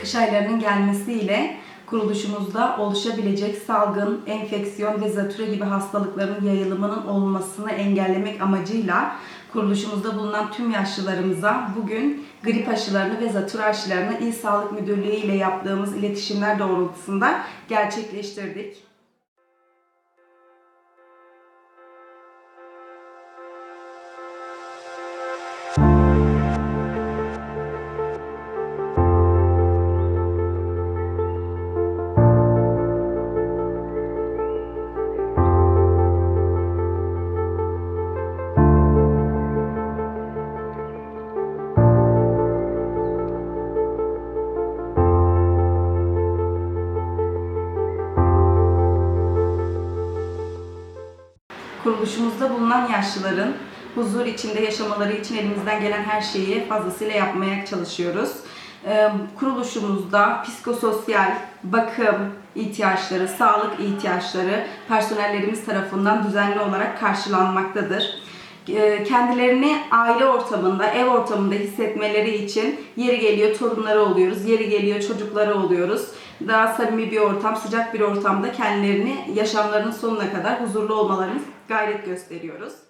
Kış aylarının gelmesiyle kuruluşumuzda oluşabilecek salgın, enfeksiyon ve zatüre gibi hastalıkların yayılımının olmasını engellemek amacıyla kuruluşumuzda bulunan tüm yaşlılarımıza bugün grip aşılarını ve zatüre aşılarını İl Sağlık Müdürlüğü ile yaptığımız iletişimler doğrultusunda gerçekleştirdik. Kuruluşumuzda bulunan yaşlıların huzur içinde yaşamaları için elimizden gelen her şeyi fazlasıyla yapmaya çalışıyoruz. Ee, Kuruluşumuzda psikososyal bakım ihtiyaçları, sağlık ihtiyaçları personellerimiz tarafından düzenli olarak karşılanmaktadır. Ee, Kendilerini aile ortamında, ev ortamında hissetmeleri için yeri geliyor torunları oluyoruz, yeri geliyor çocukları oluyoruz. Daha samimi bir ortam, sıcak bir ortamda kendilerini yaşamlarının sonuna kadar huzurlu olmalarını gayret gösteriyoruz.